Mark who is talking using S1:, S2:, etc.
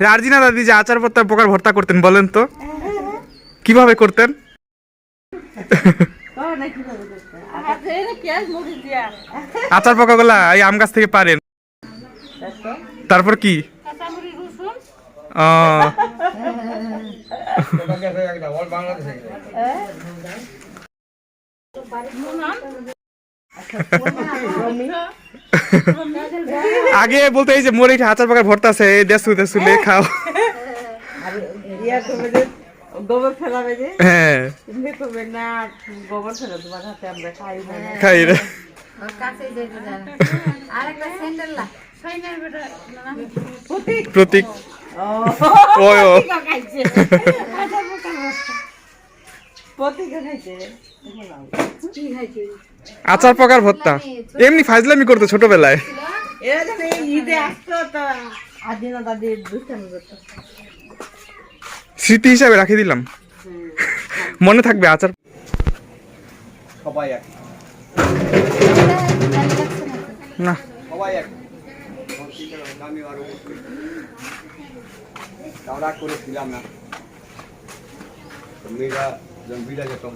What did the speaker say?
S1: রার্জিনা দাদি যে আচার ভর্তা পোকার ভর্তা করতেন বলেন তো। কীভাবে করতেন? আচার পোকাগুলা এই আম গাছ থেকে পারেন। তারপর কি? ও, আগে বলতে এই যে মোর এইটা আচার পোকার ভর্তা আছে এই দেশু দেশু লে খাও।
S2: করবে যে গোবর ফেলাবে যে?
S1: হ্যাঁ।
S2: না গোবর ফেলা তোমার হাতে আমরা খাই না।
S1: খাই
S3: না।
S1: প্রতীক?
S2: ও। খাইছে?
S1: আচার পোকার ভর্তা। এমনি ফাজলামি করতো ছোটবেলায়। স্মৃতি হিসাবে রাখি দিলাম। মনে থাকবে আচার।
S4: সবাই এক
S1: না
S4: সবাই না। মেয়েরা বিড়া যেতাম